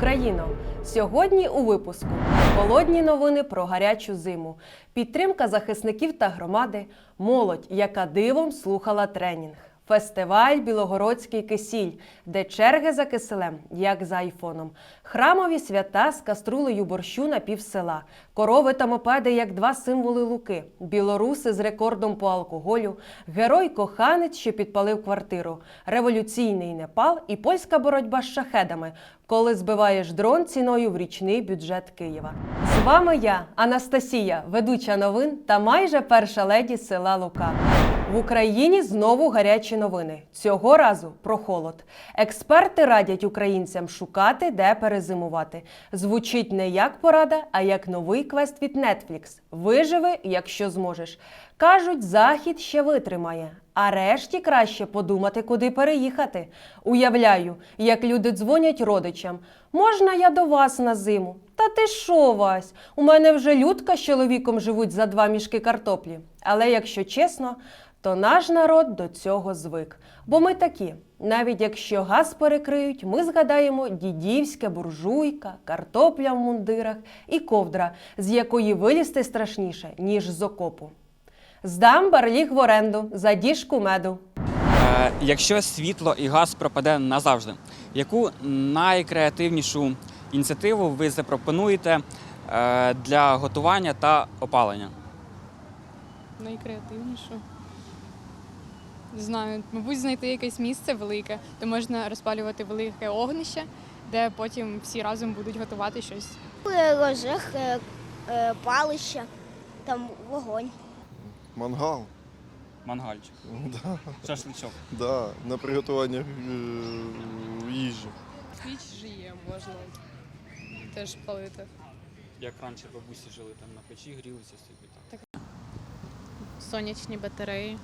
Україно! Сьогодні у випуску холодні новини про гарячу зиму, підтримка захисників та громади, молодь, яка дивом слухала тренінг, фестиваль Білогородський кисіль, де черги за киселем, як за айфоном, храмові свята з каструлею борщу на пів села, корови та мопеди як два символи луки, білоруси з рекордом по алкоголю, герой-коханець, що підпалив квартиру, революційний Непал і польська боротьба з шахедами, коли збиваєш дрон ціною в річний бюджет Києва. З вами я, Анастасія, ведуча новин та майже перша леді села Лука. В Україні знову гарячі новини. Цього разу про холод. Експерти радять українцям шукати, де перезимувати. Звучить не як порада, а як новий квест від Netflix. Виживи, якщо зможеш. Кажуть, захід ще витримає. А решті краще подумати, куди переїхати. Уявляю, як люди дзвонять родичам. Можна я до вас на зиму? Та ти що, Вась? У мене вже людка з чоловіком живуть за два мішки картоплі. Але якщо чесно, то наш народ до цього звик. Бо ми такі. Навіть якщо газ перекриють, ми згадаємо дідівське буржуйка, картопля в мундирах і ковдра, з якої вилізти страшніше, ніж з окопу. Здам барліг в оренду за діжку меду. Е, Якщо світло і газ пропаде назавжди, яку найкреативнішу ініціативу ви запропонуєте е, для готування та опалення? Найкреативнішу. Не знаю, мабуть, знайти якесь місце велике, де можна розпалювати велике огнище, де потім всі разом будуть готувати щось. Рожех, е, е, палище, там вогонь. Мангал. Мангальчик, Да, шашличок. да, на приготування е, їжі. Піч жиє, можна теж палити. Як раніше бабусі жили там на печі, грілися собі так. сонячні батареї.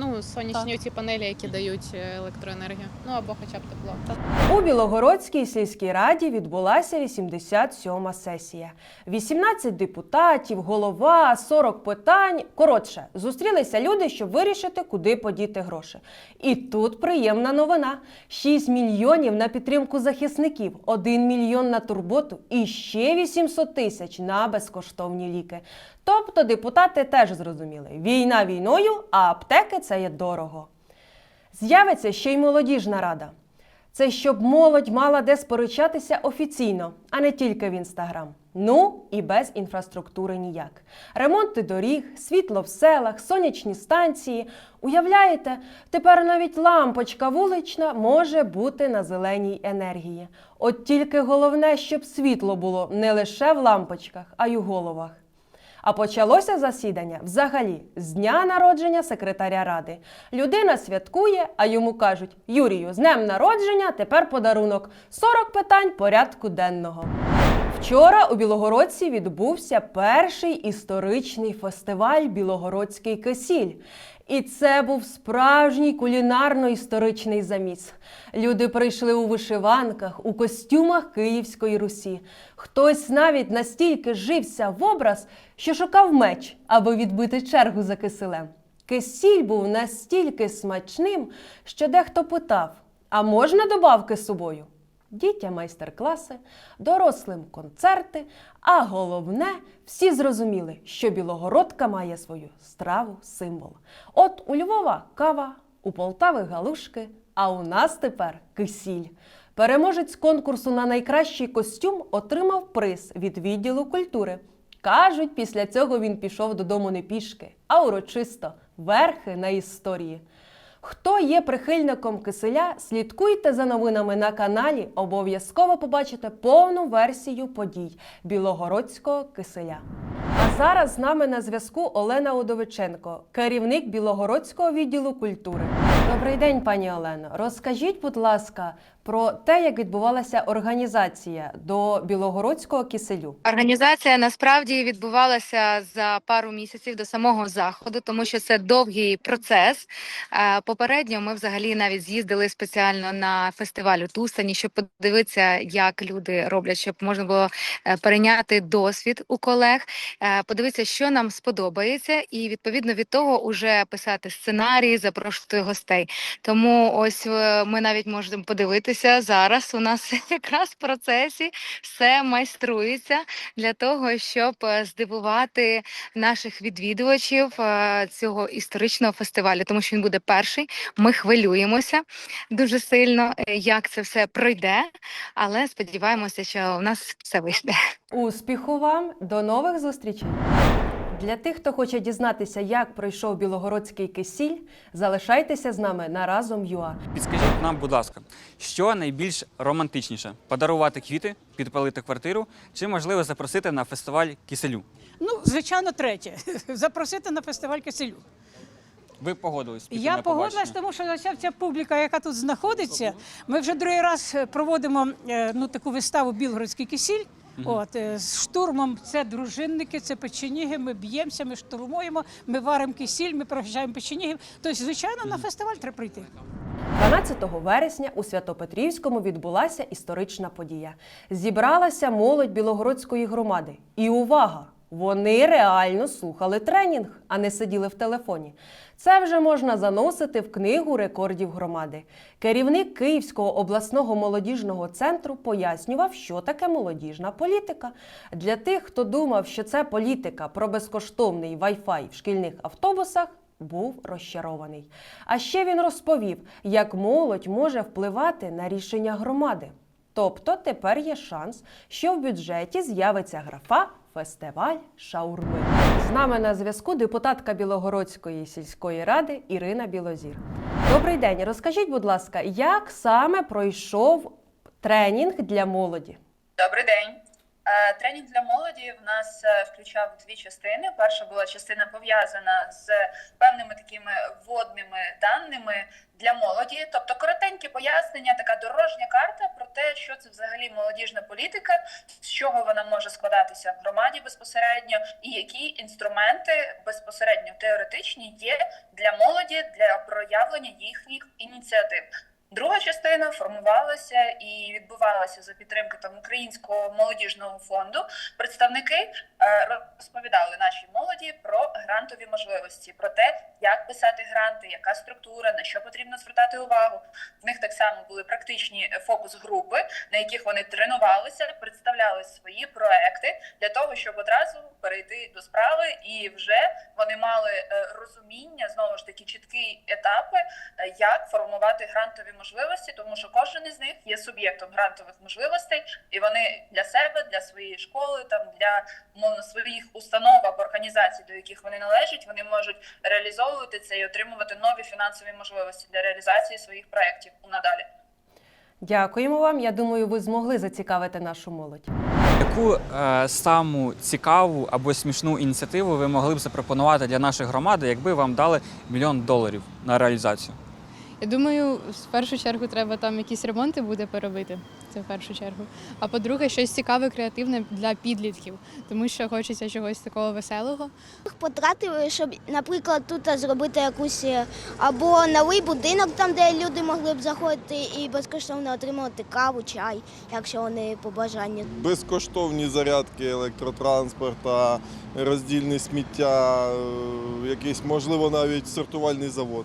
Ну, сонячні ці панелі, які дають е, електроенергію. Ну або хоча б тепло. У Білогородській сільській раді відбулася 87-ма сесія. 18 депутатів, голова, 40 питань. Коротше, зустрілися люди, щоб вирішити, куди подіти гроші. І тут приємна новина: 6 мільйонів на підтримку захисників, 1 мільйон на турботу і ще 800 тисяч на безкоштовні ліки. Тобто депутати теж зрозуміли: війна війною, а аптеки це є дорого. З'явиться ще й молодіжна рада. Це щоб молодь мала де сперечатися офіційно, а не тільки в інстаграм. Ну і без інфраструктури ніяк. Ремонти доріг, світло в селах, сонячні станції. Уявляєте, тепер навіть лампочка вулична може бути на зеленій енергії. От тільки головне, щоб світло було не лише в лампочках, а й у головах. А почалося засідання взагалі з дня народження секретаря ради. Людина святкує, а йому кажуть: Юрію, з днем народження, тепер подарунок 40 питань порядку денного. Вчора у Білогородці відбувся перший історичний фестиваль Білогородський кисіль. І це був справжній кулінарно-історичний заміс. Люди прийшли у вишиванках, у костюмах Київської Русі. Хтось навіть настільки жився в образ, що шукав меч, аби відбити чергу за киселем. Кисіль був настільки смачним, що дехто питав: а можна добавки з собою? Дітям майстер-класи, дорослим концерти, а головне, всі зрозуміли, що Білогородка має свою страву символ. От у Львова кава, у Полтави галушки, а у нас тепер кисіль. Переможець конкурсу на найкращий костюм отримав приз від відділу культури. Кажуть, після цього він пішов додому не пішки, а урочисто верхи на історії. Хто є прихильником киселя, слідкуйте за новинами на каналі. Обов'язково побачите повну версію подій Білогородського киселя. А зараз з нами на зв'язку Олена Удовиченко, керівник Білогородського відділу культури. Добрий день, пані Олено. Розкажіть, будь ласка, про те, як відбувалася організація до Білогородського киселю. Організація насправді відбувалася за пару місяців до самого заходу, тому що це довгий процес. Е, Попередньо ми взагалі навіть з'їздили спеціально на фестиваль у Тустані, щоб подивитися, як люди роблять, щоб можна було е, перейняти досвід у колег. Е, подивитися, що нам сподобається, і відповідно від того уже писати сценарії, запрошувати гостей. Тому ось ми навіть можемо подивитися зараз. У нас якраз в процесі все майструється для того, щоб е, здивувати наших відвідувачів е, цього історичного фестивалю, тому що він буде перший. Ми хвилюємося дуже сильно, е, як це все пройде, але сподіваємося, що у нас все вийде. Успіху вам, до нових зустрічей! Для тих, хто хоче дізнатися, як пройшов білогородський кисіль, залишайтеся з нами на разом ЮА. Підскажіть нам, будь ласка, що найбільш романтичніше подарувати квіти, підпалити квартиру, чи можливо запросити на фестиваль киселю? Ну, звичайно, третє. Запросити на фестиваль Киселю. Ви погодились? піти Я на погодилась, тому що ця публіка, яка тут знаходиться, ми вже другий раз проводимо е, ну, таку виставу Білгородський кисіль. От, е, з штурмом це дружинники, це печеніги, ми б'ємося, ми штурмуємо, ми варимо кисіль, ми прощаємо печенігів. Тобто, звичайно, на фестиваль треба прийти. 12 вересня у Святопетрівському відбулася історична подія. Зібралася молодь Білогородської громади. І увага! Вони реально слухали тренінг, а не сиділи в телефоні. Це вже можна заносити в книгу рекордів громади. Керівник Київського обласного молодіжного центру пояснював, що таке молодіжна політика. Для тих, хто думав, що це політика про безкоштовний Wi-Fi в шкільних автобусах, був розчарований. А ще він розповів, як молодь може впливати на рішення громади. Тобто тепер є шанс, що в бюджеті з'явиться графа Фестиваль шаурми. З нами на зв'язку депутатка Білогородської сільської ради Ірина Білозір. Добрий день. Розкажіть, будь ласка, як саме пройшов тренінг для молоді? Добрий день. Е, Тренінг для молоді в нас е, включав дві частини. Перша була частина пов'язана з певними такими вводними даними для молоді, тобто коротенькі пояснення, така дорожня карта про те, що це взагалі молодіжна політика, з чого вона може складатися в громаді безпосередньо, і які інструменти безпосередньо теоретичні є для молоді для проявлення їхніх ініціатив. Друга частина формувалася і відбувалася за підтримки там українського молодіжного фонду. Представники е, розповідали нашій молоді про грантові можливості, про те, як писати гранти, яка структура, на що потрібно звертати увагу. В них так само були практичні фокус-групи, на яких вони тренувалися, представляли свої проекти для того, щоб одразу перейти до справи, і вже вони мали е, розуміння знову ж таки чіткі етапи, е, як формувати грантові можливості, тому що кожен із них є суб'єктом грантових можливостей, і вони для себе, для своєї школи, там для мовно своїх установ або організацій, до яких вони належать, вони можуть реалізовувати це і отримувати нові фінансові можливості для реалізації своїх проєктів надалі. Дякуємо вам. Я думаю, ви змогли зацікавити нашу молодь. Яку е, саму цікаву або смішну ініціативу ви могли б запропонувати для нашої громади, якби вам дали мільйон доларів на реалізацію? Я думаю, в першу чергу треба там якісь ремонти буде переробити. Це в першу чергу. А по-друге, щось цікаве, креативне для підлітків, тому що хочеться чогось такого веселого. Потратили, щоб, наприклад, тут зробити якусь е, або новий будинок, там, де люди могли б заходити і безкоштовно отримувати каву, чай, якщо вони по бажанню. Безкоштовні зарядки електротранспорта, роздільне сміття, е, якийсь, можливо, навіть сортувальний завод.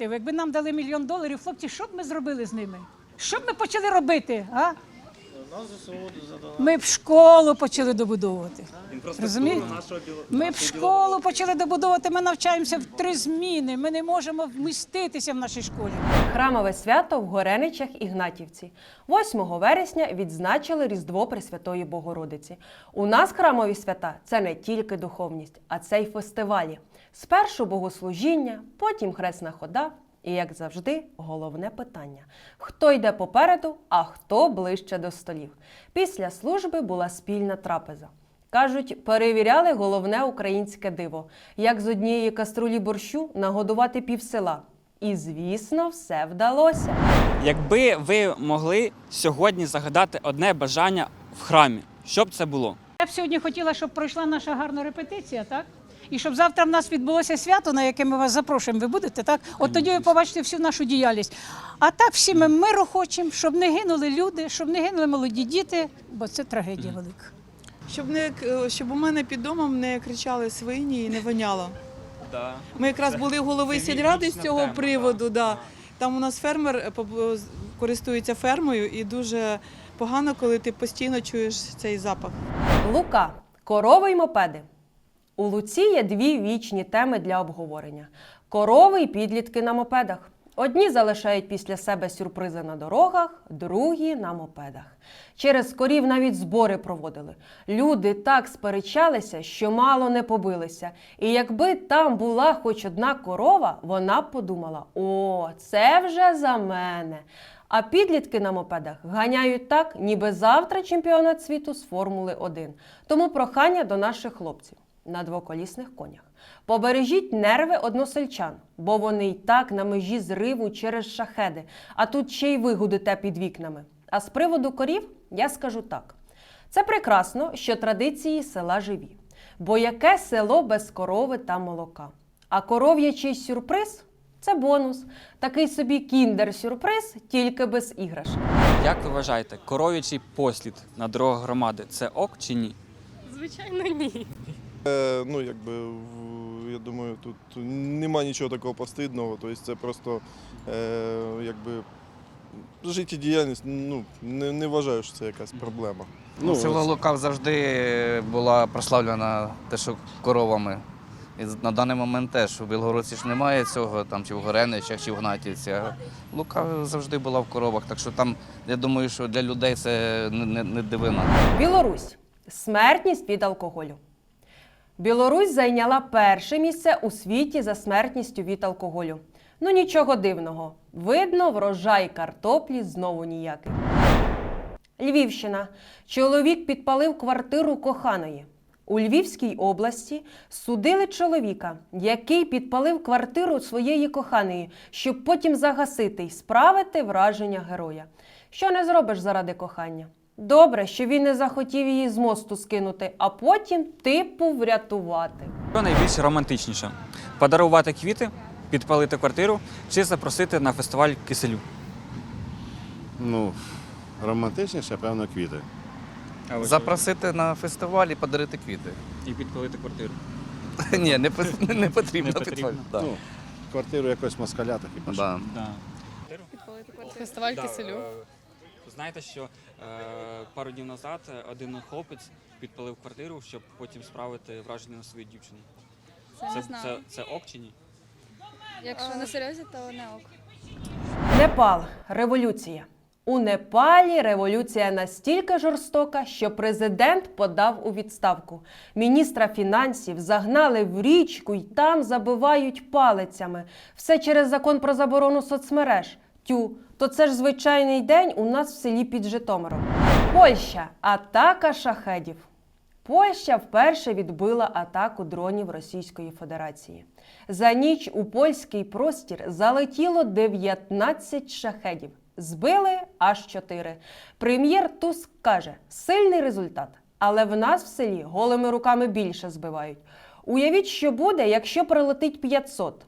Якби нам дали мільйон доларів, хлопці, що б ми зробили з ними? Що б ми почали робити? А? Ми б школу почали добудовувати. Розумієте? Ми б школу почали добудовувати. Ми навчаємося в три зміни. Ми не можемо вміститися в нашій школі. Храмове свято в Гореничах Ігнатівці. 8 вересня відзначили Різдво Пресвятої Богородиці. У нас храмові свята це не тільки духовність, а це й фестивалі. Спершу богослужіння, потім хресна хода. І, як завжди, головне питання: хто йде попереду, а хто ближче до столів. Після служби була спільна трапеза. Кажуть, перевіряли головне українське диво, як з однієї каструлі борщу нагодувати пів села. І, звісно, все вдалося. Якби ви могли сьогодні загадати одне бажання в храмі, що б це було? Я б сьогодні хотіла, щоб пройшла наша гарна репетиція, так? І щоб завтра в нас відбулося свято, на яке ми вас запрошуємо. Ви будете, так? От тоді ви побачите всю нашу діяльність. А так всі ми миру хочемо, щоб не гинули люди, щоб не гинули молоді діти, бо це трагедія велика. Щоб не щоб у мене під домом не кричали свині і не воняло. Ми якраз Це- були голови сільради з цього приводу. да. Да. Там у нас фермер е, з- користується фермою, і дуже погано, коли ти постійно чуєш цей запах. Лука, корови й мопеди. У Луці є дві вічні теми для обговорення: корови й підлітки на мопедах. Одні залишають після себе сюрпризи на дорогах, другі на мопедах. Через корів навіть збори проводили. Люди так сперечалися, що мало не побилися. І якби там була хоч одна корова, вона б подумала: о, це вже за мене. А підлітки на мопедах ганяють так, ніби завтра чемпіонат світу з Формули 1. Тому прохання до наших хлопців на двоколісних конях. Побережіть нерви односельчан, бо вони й так на межі зриву через шахеди, а тут ще й ви гудите під вікнами. А з приводу корів я скажу так: це прекрасно, що традиції села живі. Бо яке село без корови та молока? А коров'ячий сюрприз це бонус. Такий собі кіндер-сюрприз, тільки без іграшок. Як ви вважаєте, коров'ячий послід на дорогах громади це ок чи ні? Звичайно, ні. Е, ну, якби, я думаю, тут нема нічого такого постидного. Тобто це просто е, якби, життєдіяльність, ну, не, не вважаю, що це якась проблема. Ну, село Лукав завжди була прославлена те, що коровами. І на даний момент теж у Білгородці ж немає цього, там чи в Гореничах, чи в Гнатівці. А Лука завжди була в коровах. Так що там, я думаю, що для людей це не, не, не дивина. Білорусь смертність від алкоголю. Білорусь зайняла перше місце у світі за смертністю від алкоголю. Ну нічого дивного. Видно, врожай картоплі знову ніякий. Львівщина. Чоловік підпалив квартиру коханої. У Львівській області судили чоловіка, який підпалив квартиру своєї коханої, щоб потім загасити й справити враження героя. Що не зробиш заради кохання? Добре, що він не захотів її з мосту скинути, а потім типу врятувати. Що найбільш романтичніше? Подарувати квіти, підпалити квартиру чи запросити на фестиваль киселю? Ну, романтичніше, певно, квіти. Запросити на фестиваль і подарити квіти. і підпалити квартиру. Ні, не, пос- не потрібно. Не потрібно. Да. Ну, квартиру якось москаля так і пошли. Да. Фестиваль киселю. Знаєте, що е, пару днів назад один хлопець підпалив квартиру, щоб потім справити враження на свою дівчину. Це, це, це ок чи ні? Якщо на серйозі, то не ок. Непал революція. У Непалі революція настільки жорстока, що президент подав у відставку. Міністра фінансів загнали в річку й там забивають палицями. Все через закон про заборону соцмереж. Тю, то це ж звичайний день у нас в селі під Житомиром. Польща атака шахедів. Польща вперше відбила атаку дронів Російської Федерації. За ніч у польський простір залетіло 19 шахедів. Збили аж 4. Прем'єр Туск каже: сильний результат, але в нас в селі голими руками більше збивають. Уявіть, що буде, якщо прилетить 500.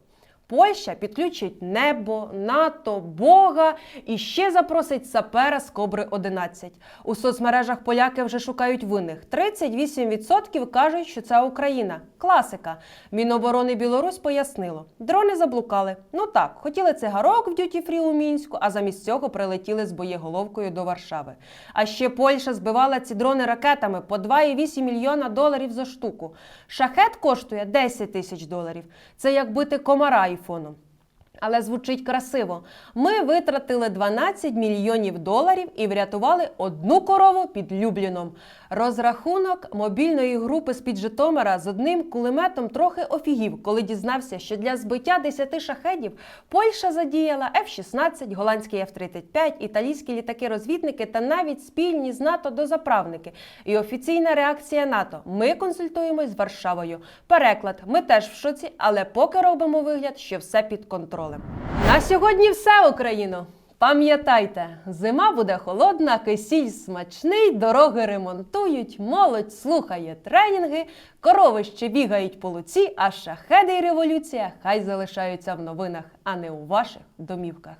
Польща підключить небо, НАТО, Бога і ще запросить сапера з Кобри 11. У соцмережах поляки вже шукають винних. 38% кажуть, що це Україна. Класика. Міноборони Білорусь пояснило: дрони заблукали. Ну так, хотіли цигарок в дюті фрі у мінську, а замість цього прилетіли з боєголовкою до Варшави. А ще Польща збивала ці дрони ракетами по 2,8 мільйона доларів за штуку. Шахет коштує 10 тисяч доларів. Це як бити комара айфоном. Але звучить красиво. Ми витратили 12 мільйонів доларів і врятували одну корову під Любліном. Розрахунок мобільної групи з під Житомира з одним кулеметом трохи офігів, коли дізнався, що для збиття 10 шахедів Польща задіяла F-16, голландський F-35, італійські літаки-розвідники та навіть спільні з НАТО дозаправники. І офіційна реакція НАТО: ми консультуємось з Варшавою. Переклад: ми теж в шоці, але поки робимо вигляд, що все під контролем. На сьогодні все, Україно! Пам'ятайте, зима буде холодна, кисіль смачний, дороги ремонтують, молодь слухає тренінги, корови ще бігають по луці, а шахеди й революція хай залишаються в новинах, а не у ваших домівках.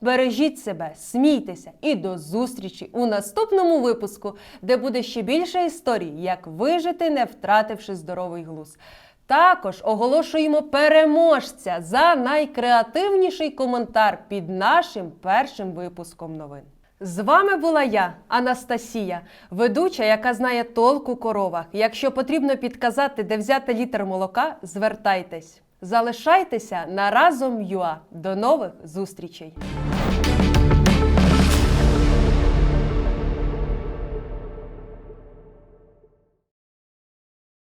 Бережіть себе, смійтеся і до зустрічі у наступному випуску, де буде ще більше історій, як вижити, не втративши здоровий глузд. Також оголошуємо переможця за найкреативніший коментар під нашим першим випуском новин. З вами була я, Анастасія, ведуча, яка знає толк у коровах. Якщо потрібно підказати, де взяти літр молока, звертайтесь. Залишайтеся на разом.ua. До нових зустрічей!